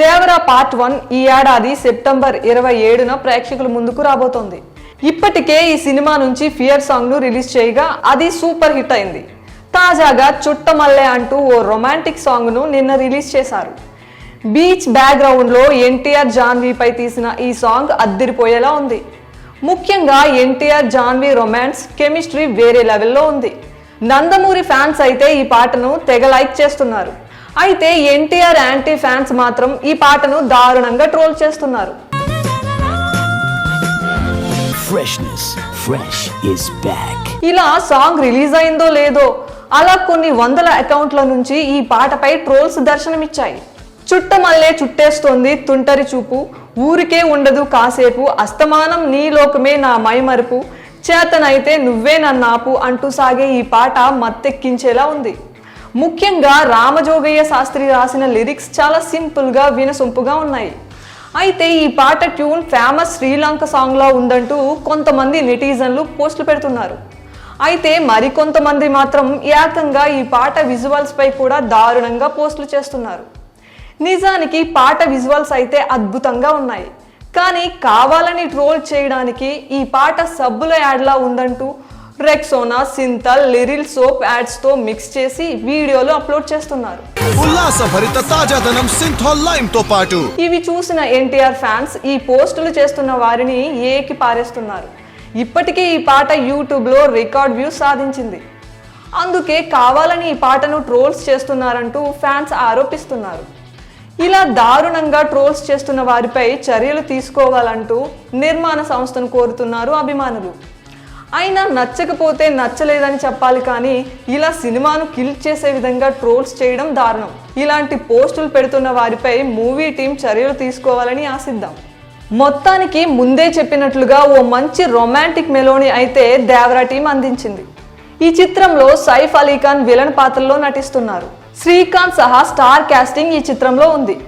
Devara part one ఈ ఏడాది September ఇరవై ఏడున ప్రేక్షకుల ముందుకు రాబోతోంది. ఇప్పటికే ఈ సినిమా నుంచి ఫియర్ సాంగ్ను రిలీజ్ చేయగా అది సూపర్ హిట్ అయింది. తాజాగా చుట్టమల్లె అంటూ ఓ రొమాంటిక్ సాంగ్ను నిన్న రిలీజ్ చేశారు. బీచ్ బ్యాక్గ్రౌండ్లో ఎన్టీఆర్ జాన్వీపై తీసిన ఈ సాంగ్ అద్దిరిపోయేలా ఉంది. ముఖ్యంగా ఎన్టీఆర్ జాన్వీ రొమాన్స్ కెమిస్ట్రీ వేరే లెవెల్లో ఉంది. నందమూరి ఫ్యాన్స్ అయితే ఈ పాటను తెగ లైక్ చేస్తున్నారు. అయితే ఎన్టీఆర్ యాంటీ ఫ్యాన్స్ మాత్రం ఈ పాటను దారుణంగా ట్రోల్ చేస్తున్నారు. Is back. ఇలా సాంగ్ రిలీజ్ అయిందో లేదో అలా కొన్ని వందల అకౌంట్ల నుంచి ఈ పాటపై ట్రోల్స్ దర్శనమిచ్చాయి. చుట్టమల్లే చుట్టేస్తోంది తుంటరి చూపు. ఊరికే ఉండదు కాసేపు అస్తమానం నీ లోకమే నా మైమరుపు. చేతనైతే నువ్వే నన్నాపు అంటూ సాగే ఈ పాట మత్తెక్కించేలా ఉంది. ముఖ్యంగా రామజోగయ్య శాస్త్రి రాసిన లిరిక్స్ చాలా సింపుల్గా వినసొంపుగా ఉన్నాయి. అయితే ఈ పాట ట్యూన్ ఫేమస్ శ్రీలంక సాంగ్లా ఉందంటూ కొంతమంది నెటిజన్లు పోస్టులు పెడుతున్నారు. అయితే మరికొంతమంది మాత్రం ఏకంగా ఈ పాట విజువల్స్పై కూడా దారుణంగా పోస్టులు చేస్తున్నారు. నిజానికి పాట విజువల్స్ అయితే అద్భుతంగా ఉన్నాయి. కానీ కావాలని ట్రోల్ చేయడానికి ఈ పాట సబ్బుల యాడ్లా ఉందంటూ రెక్సోనా సింతల్ లిరిల్ సోప్ యాడ్స్తో మిక్స్ చేసి వీడియోలు అప్లోడ్ చేస్తున్నారు. ఉల్లాసభరిత తాజాదనం సింథాల్ లైమ్తో పాటు ఇవి చూసిన ఎన్టీఆర్ ఫ్యాన్స్ ఈ పోస్టులు చేస్తున్న వారిని ఏకి పారేస్తున్నారు. ఇప్పటికీ ఈ పాట యూట్యూబ్లో రికార్డ్ వ్యూస్ సాధించింది. అందుకే కావాలని ఈ పాటను ట్రోల్స్ చేస్తున్నారంటూ ఫ్యాన్స్ ఆరోపిస్తున్నారు. ఇలా దారుణంగా ట్రోల్స్ చేస్తున్న వారిపై చర్యలు తీసుకోవాలంటూ నిర్మాణ సంస్థను కోరుతున్నారు అభిమానులు. అయినా నచ్చకపోతే నచ్చలేదని చెప్పాలి కానీ ఇలా సినిమాను కిల్ చేసే విధంగా ట్రోల్స్ చేయడం దారుణం. ఇలాంటి పోస్టులు పెడుతున్న వారిపై మూవీ టీం చర్యలు తీసుకోవాలని ఆశిద్దాం. మొత్తానికి ముందే చెప్పినట్లుగా ఓ మంచి రొమాంటిక్ మెలోని అయితే దేవరా టీం అందించింది. ఈ చిత్రంలో సైఫ్ అలీ ఖాన్ విలన్ పాత్రలో నటిస్తున్నారు. శ్రీకాంత్ సహా స్టార్ కాస్టింగ్ ఈ చిత్రంలో ఉంది.